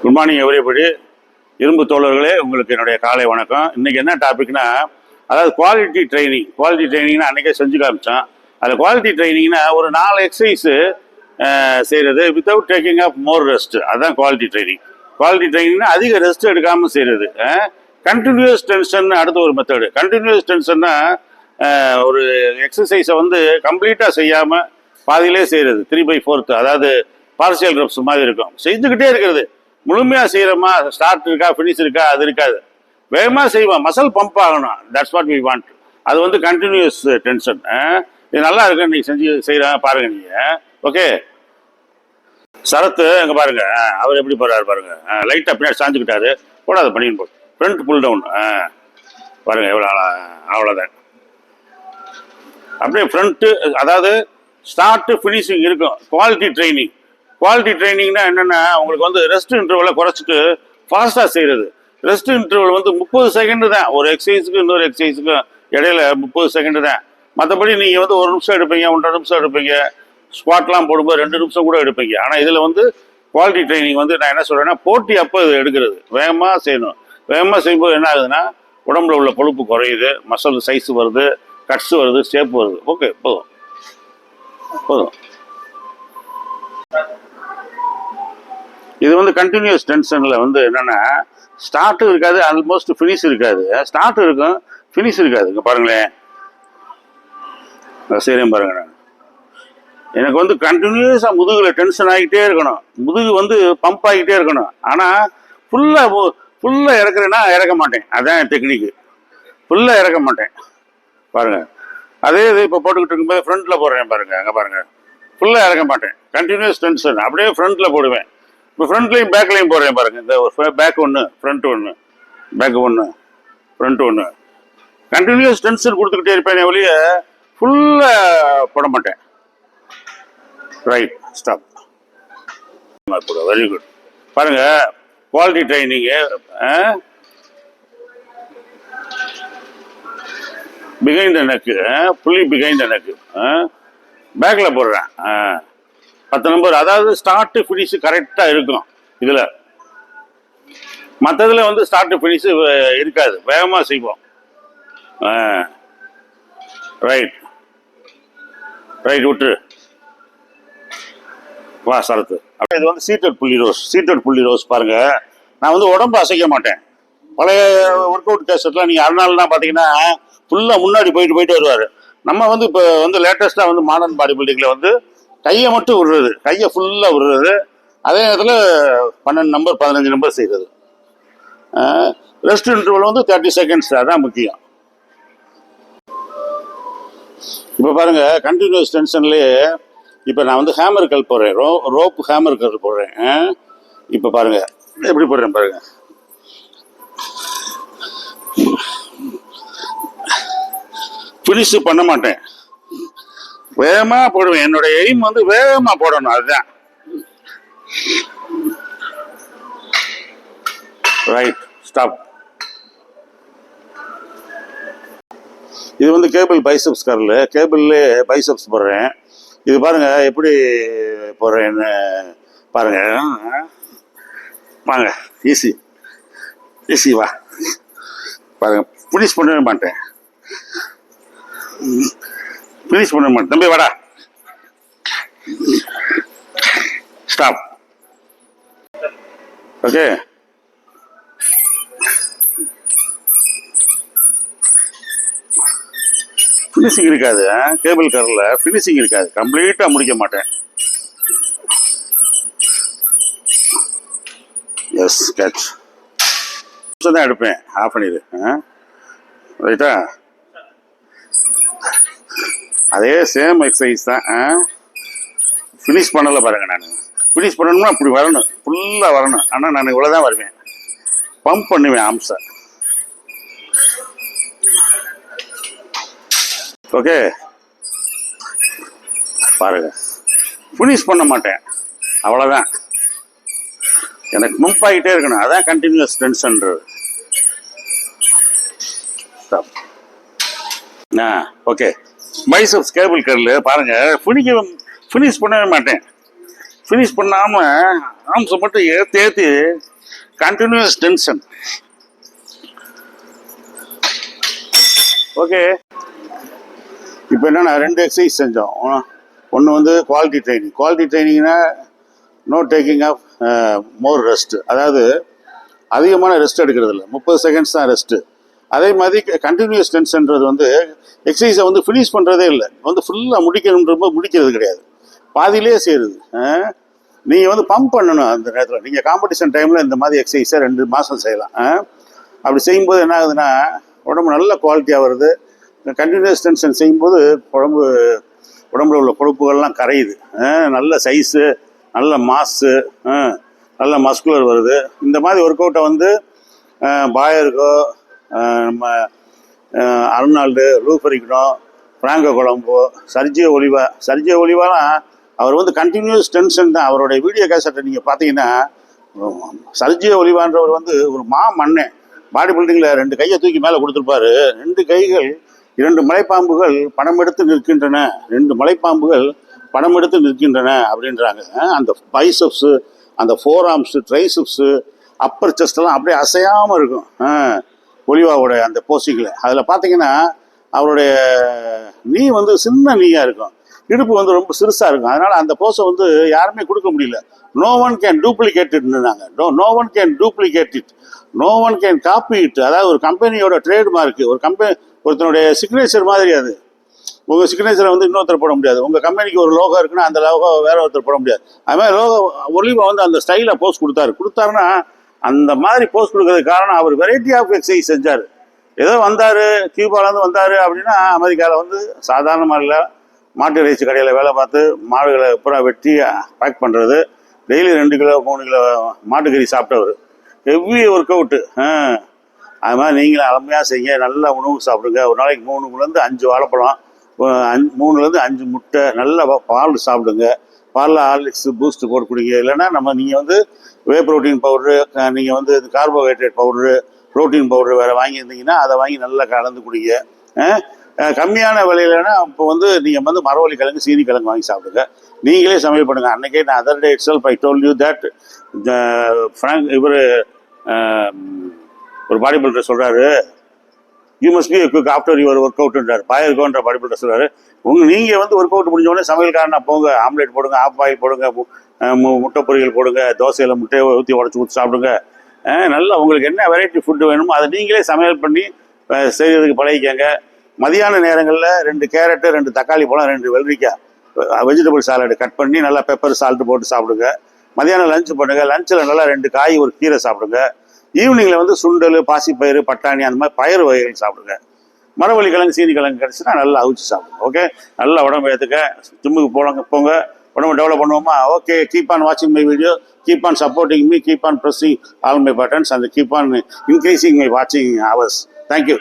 Good morning everybody இரும்பு தோழர்களே உங்களுக்கு என்னுடைய காலை வணக்கம். இன்னைக்கு என்ன டாபிக்னா அதாவது குவாலிட்டி ட்ரைனிங் குவாலிட்டி ட்ரைனிங்னா அன்றைக்கே செஞ்சு காமிச்சோம் அதில் குவாலிட்டி ட்ரைனிங்னா ஒரு நாலு எக்ஸசைஸு செய்கிறது without taking off more rest அதுதான் குவாலிட்டி ட்ரைனிங் குவாலிட்டி ட்ரைனிங்னா அதிக ரெஸ்ட் எடுக்காமல் செய்கிறது கண்டினியூஸ் டென்ஷன் அடுத்த ஒரு மெத்தடு கண்டினியூஸ் டென்ஷன்னா ஒரு எக்ஸசைஸை வந்து கம்ப்ளீட்டாக செய்யாமல் பாதியிலே செய்கிறது த்ரீ பை ஃபோர்த்து அதாவது பார்சியல் கிரப்ஸ் மாதிரி இருக்கும். செஞ்சுக்கிட்டே இருக்கிறது. முழுமையாக செய்கிறோமா ஸ்டார்ட் இருக்கா? ஃபினிஷ் இருக்கா? அது இருக்காது. வேகமாக செய்வோம். மசல் பம்ப் ஆகணும். தட்ஸ் வாட் வி வாண்ட் அது வந்து கண்டினியூஸ் டென்ஷன் இது நல்லா இருக்கு. நீ செஞ்சு செய்கிறாங்க பாருங்க நீங்கள் ஓகே சரத்து அங்கே பாருங்க. அவர் எப்படி போகிறாரு பாருங்க. லைட்டாக பின்னாடி சாஞ்சுக்கிட்டாரு. போடாத பண்ணின்னு போ ஃப்ரண்ட் புல் டவுன் பாருங்க எவ்வளோ அவ்வளோதான் அப்படியே ஃப்ரண்ட்டு அதாவது ஸ்டார்ட்டு ஃபினிஷிங் இருக்கும். குவாலிட்டி ட்ரைனிங் குவாலிட்டி ட்ரைனிங்னா என்னென்னா உங்களுக்கு வந்து ரெஸ்ட் இன்டர்வலை குறைச்சிட்டு ஃபாஸ்ட்டாக செய்கிறது ரெஸ்ட் இன்டர்வல் வந்து முப்பது செகண்டு தான். ஒரு எக்ஸசைஸுக்கு இன்னொரு எக்ஸசைஸுக்கும் இடையில முப்பது செகண்டு தான். மற்றபடி நீங்கள் வந்து ஒரு நிமிஷம் எடுப்பீங்க ஒன்றரை நிமிஷம் எடுப்பீங்க. ஸ்குவாட்லாம் போடும்போது ரெண்டு நிமிஷம் கூட எடுப்பீங்க. ஆனால் இதில் வந்து குவாலிட்டி ட்ரைனிங் வந்து நான் என்ன சொல்கிறேன்னா போட்டி அப்போ இது எடுக்கிறது. வேகமாக செய்யணும். வேகமாக செய்யும்போது என்ன ஆகுதுன்னா உடம்புல உள்ள கொழுப்பு குறையுது மசல் சைஸ் வருது கட்ஸ் வருது ஷேப் வருது. ஓகே போதும். போதும். இது வந்து கண்டினியூஸ் டென்ஷனில் வந்து என்னென்னா ஸ்டார்ட்டும் இருக்காது ஆல்மோஸ்ட் ஃபினிஷ் இருக்காது. ஸ்டார்ட் இருக்கும் ஃபினிஷ் இருக்காது. இங்கே பாருங்களேன். சரியும் பாருங்க நான். எனக்கு வந்து கண்டினியூஸாக முதுகில் டென்ஷன் ஆகிட்டே இருக்கணும். முதுகு வந்து பம்ப் ஆகிட்டே இருக்கணும். ஆனால் ஃபுல்லாக ஃபுல்லாக இறக்குறேன்னா இறக்க மாட்டேன். அதான் டெக்னிக்கு ஃபுல்லாக இறக்க மாட்டேன். பாருங்கள் அதே இது இப்போ போட்டுக்கிட்டு இருக்கும்போது ஃப்ரண்ட்டில் போடுறேன் பாருங்கள் அங்கே பாருங்கள் ஃபுல்லாக இறக்க மாட்டேன். கண்டினியூஸ் டென்ஷன் அப்படியே ஃப்ரண்ட்டில் போடுவேன். இப்போ ஃப்ரண்ட்லையும் பேக்லையும் போடுறேன் பாருங்க. இந்த ஒரு பேக் ஒன்று ஃப்ரண்ட் ஒன்று பேக் ஒன்று ஃப்ரண்ட் ஒன்று கண்டினியூஸ் டென்ஷன் கொடுத்துக்கிட்டே இருப்பேன் ஒழிய ஃபுல்லாக போட மாட்டேன். ரைட் ஸ்டாப் வெரி குட் பாருங்க குவாலிட்டி ட்ரைனிங்கு பிகைண்ட் எனக்கு புள்ளி பிகைண்ட் எனக்கு பேக்கில் போடுறேன் ஆ. பத்து நம்பர் அதாவது ஸ்டார்ட் ஃபினிஷ் கரெக்டாக இருக்கும் இதில். மற்றதில் வந்து ஸ்டார்ட் ஃபினிஷ் இருக்காது. வேகமாக செய்வோம். ரைட் ரைட் விட்டுரு. வா சரத்து. அப்புறம் இது வந்து சீட்டட் புள்ளி ரோஸ் சீட்டட் புள்ளி ரோஸ் பாருங்க. நான் வந்து உடம்பு அசைக்க மாட்டேன். பழைய ஒர்க் அவுட் கேசட்லாம் நீங்கள் அருணாள்லாம் பார்த்தீங்கன்னா ஃபுல்லாக முன்னாடி போயிட்டு போயிட்டு வருவார். நம்ம வந்து இப்போ வந்து லேட்டஸ்ட்டாக வந்து மாடர்ன் பாடி பில்டிங்கில் வந்து கையை மட்டும் விடுறது. கையை ஃபுல்லாக விடுறது. அதே நேரத்தில் பன்னெண்டு நம்பர் பதினஞ்சு நம்பர் செய்கிறது ரெஸ்ட் இன்டர்வல் வந்து தேர்ட்டி செகண்ட்ஸ் அதான் முக்கியம். இப்போ பாருங்கள் கண்டினியூஸ் டென்ஷன்லேயே இப்போ நான் வந்து ஹேமர் கல் போடுறேன். ரோ ரோப் ஹேமர் கல் போடுறேன். இப்போ பாருங்கள் எப்படி போடுறேன் பாருங்கள் ஃபினிஷ் பண்ண மாட்டேன். வேகமாக போடுவேன். என்னுடைய எய்ம் வந்து வேகமாக போடணும். அதுதான். ரைட் ஸ்டாப் இது வந்து கேபிள் பைசப்ஸ் கரல் கேபிள்ல பைசப்ஸ் போடுறேன். இது பாருங்க எப்படி போடுறேன்னு பாருங்க. வாங்க ஈஸி ஈஸி வா. பாருங்க ஃபினிஷ் பண்ணவே மாட்டேன். ஃபினிஷ் பண்ண மாட்டேன் தம்பி வாடா. ஸ்டாப் ஓகே ஃபினிஷிங் இருக்காது கேபிள் கரில் ஃபினிஷிங் இருக்காது. கம்ப்ளீட்டாக முடிக்க மாட்டேன். எஸ் கேட்ச் தான் எடுப்பேன். ஆஃப் பண்ணிடு ரைட்டா அதே சேம் எக்ஸசைஸ் தான் ஃபினிஷ் பண்ணலை பாருங்க நான். ஃபினிஷ் பண்ணணும்னா அப்படி வரணும். ஃபுல்லாக வரணும். ஆனால் நான் இவ்வளோ தான் வருவேன். பம்ப் பண்ணுவேன் ஆம்ஸை ஓகே பாருங்க. ஃபினிஷ் பண்ண மாட்டேன். அவ்வளோதான் எனக்கு பம்ப் ஆகிட்டே இருக்கணும். அதான் கண்டினியூஸ் டென்ஷன்றது ஆ ஓகே மைசூர் கேபிள் கரில் பாருங்க ஃபினிக்க ஃபினிஷ் பண்ணவே மாட்டேன். ஃபினிஷ் பண்ணாமல் ஆம்ஸை மட்டும் ஏற்றி ஏற்றி கண்டினியூஸ் டென்ஷன் ஓகே இப்போ என்ன ரெண்டு எக்ஸசைஸ் செஞ்சோம். ஒன்று வந்து quality training quality ட்ரைனிங்னா no taking off more rest அதாவது அதிகமான ரெஸ்ட் எடுக்கிறது இல்லை. முப்பது செகண்ட்ஸ் தான் ரெஸ்ட்டு அதே மாதிரி கண்டினியூஸ் டென்ஷன்றது வந்து எக்ஸசைஸை வந்து ஃபினிஷ் பண்ணுறதே இல்லை. வந்து ஃபுல்லாக முடிக்கணுன்றப்ப முடிக்கிறது கிடையாது. பாதியிலே சேருது. நீங்கள் வந்து பம்ப் பண்ணணும் அந்த நேரத்தில். நீங்கள் காம்படிஷன் டைமில் இந்த மாதிரி எக்ஸசைஸை ரெண்டு மாதம் செய்யலாம். அப்படி செய்யும்போது என்ன ஆகுதுன்னா உடம்பு நல்ல குவாலிட்டியாக வருது. கண்டினியூஸ் டென்ஷன் செய்யும்போது உடம்பு உடம்புல உள்ள கொழுப்புகள்லாம் கரையுது. ஆ? நல்ல சைஸு நல்ல மாஸு நல்ல மஸ்குலர் வருது. இந்த மாதிரி ஒர்க் அவுட்டை வந்து பாயருக்கோ நம்ம அஹ், Arnold Lou Ferrigno Franco Columbu Sergio Oliva Sergio ஒலிவாலாம் அவர் வந்து கண்டினியூஸ் டென்ஷன் தான். அவருடைய வீடியோ கேசட்டை நீங்கள் பார்த்தீங்கன்னா சர்ஜியோ ஒலிவான்றவர் வந்து ஒரு மா மண்ணேன் பாடி பில்டிங்கில் ரெண்டு கையை தூக்கி மேலே கொடுத்துருப்பாரு. ரெண்டு கைகள் இரண்டு மலைப்பாம்புகள் பணம் எடுத்து நிற்கின்றன. ரெண்டு மலைப்பாம்புகள் பணம் எடுத்து நிற்கின்றன அப்படின்றாங்க. அந்த பைசப்ஸு அந்த ஃபோர் ஆர்ம்ஸு ட்ரைசப்ஸு அப்பர் செஸ்டெல்லாம் அப்படியே அசையாமல் இருக்கும். ஒலிவாவோட அந்த போஸ்டிங்கில். அதில் பார்த்தீங்கன்னா அவருடைய நீ வந்து சின்ன நீயாக இருக்கும். இடுப்பு வந்து ரொம்ப சிறுசாக இருக்கும். அதனால் அந்த போஸை வந்து யாருமே கொடுக்க முடியல. No one can duplicate இட்னாங்க no no one can duplicate it no one can copy it அதாவது ஒரு கம்பெனியோட ட்ரேட்மார்க் ஒரு கம்பெனி ஒருத்தனுடைய சிக்னேச்சர் மாதிரி அது. உங்கள் சிக்னேச்சரை வந்து இன்னொருத்தர் போட முடியாது. உங்கள் கம்பெனிக்கு ஒரு லோகோ இருக்குன்னா அந்த லோகோ வேற ஒருத்தர் போட முடியாது. அது மாதிரி லோகோ ஒலிவா வந்து அந்த ஸ்டைலில் போஸ்ட் கொடுத்தாரு. கொடுத்தாருன்னா அந்த மாதிரி போஸ்ட் கொடுக்கறதுக்கு காரணம் அவர் வெரைட்டி ஆஃப் எக்ஸசைஸ் செஞ்சார். ஏதோ வந்தார் கியூபாலேருந்து வந்தார் அப்படின்னா அமெரிக்காவில் வந்து சாதாரண மாதிரில மாட்டு இறைச்சி கடையில் வேலை பார்த்து மாடுகளை பூரா வெட்டி பேக் பண்ணுறது டெய்லி ரெண்டு கிலோ மூணு கிலோ மாட்டுக்கறி சாப்பிட்டவர். ஹெவி ஒர்க் அவுட்டு அது மாதிரி நீங்களும் அருமையாக செய்யுங்க. நல்ல உணவு சாப்பிடுங்க. ஒரு நாளைக்கு மூணுலேருந்து அஞ்சு வாழைப்பழம் அஞ்சு மூணுலேருந்து அஞ்சு முட்டை நல்லா பால் சாப்பிடுங்க. பாலில் ஹார்லிக்ஸ் பூஸ்ட் போட்டு குடிங்க. இல்லைன்னா நம்ம நீங்கள் வந்து வே ப்ரோட்டீன் பவுட்ரு நீங்கள் வந்து கார்போஹைட்ரேட் பவுட்ரு ப்ரோட்டீன் பவுட்ரு வேறு வாங்கியிருந்தீங்கன்னா அதை வாங்கி நல்லா கலந்து குடிங்க. கம்மியான விலையிலனா இப்போ வந்து நீங்கள் வந்து மரவள்ளி கிழங்கு சீனி கிழங்கு வாங்கி சாப்பிடுங்க. நீங்களே சமையல் பண்ணுங்க. அன்னைக்கே நான் other day itself I told you that Frank இவர் ஒரு பாடி பில்டர் சொல்கிறாரு you must be cook after your work அவுட்ன்றார் பாயிருக்கோன்ற பாடி பில்டர் சொல்கிறாரு உங்க நீங்கள் வந்து ஒர்க் அவுட் முடிஞ்ச உடனே சமையல்காரனா போங்க ஆம்லேட் போடுங்க ஆஃப் பாயில் போடுங்க முட்டை பொரியல் போடுங்க தோசையில் முட்டையை ஊற்றி உடச்சி ஊற்றி சாப்பிடுங்க. நல்லா உங்களுக்கு என்ன வெரைட்டி ஃபுட்டு வேணுமோ அதை நீங்களே சமையல் பண்ணி செய்கிறதுக்கு செய்யறதுக்கு பழகிக்கங்க. மதியான நேரங்களில் ரெண்டு கேரட்டு ரெண்டு தக்காளி பழம் ரெண்டு வெள்ளரிக்காய் வெஜிடபிள் சாலடு கட் பண்ணி நல்லா பெப்பர் சால்ட் போட்டு சாப்பிடுங்க. மதியானம் லஞ்ச் பண்ணுங்கள் லஞ்சில் நல்லா ரெண்டு காய் ஒரு கீரை சாப்பிடுங்க. ஈவினிங்கில் வந்து சுண்டல் பாசிப்பயிறு பட்டாணி அந்த மாதிரி பயிறு வகைகள் சாப்பிடுங்க. மரவள்ளி கிழங்கு சீனி கிழங்கு கிடச்சுன்னா நல்லா அவிச்சு சாப்பிடுங்க ஓகே நல்லா உடம்பு ஏற்றுக்க ஜிம்முக்கு போலாங்க போங்க. உடம்பு டெவலப் பண்ணுவோமா? ஓகே கீப் ஆன் வாட்சிங் my video keep on supporting me keep on pressing all my buttons அந்த கீப் ஆன் இன்க்ரீஸிங் மை வாட்சிங் ஹவர்ஸ் தேங்க்யூ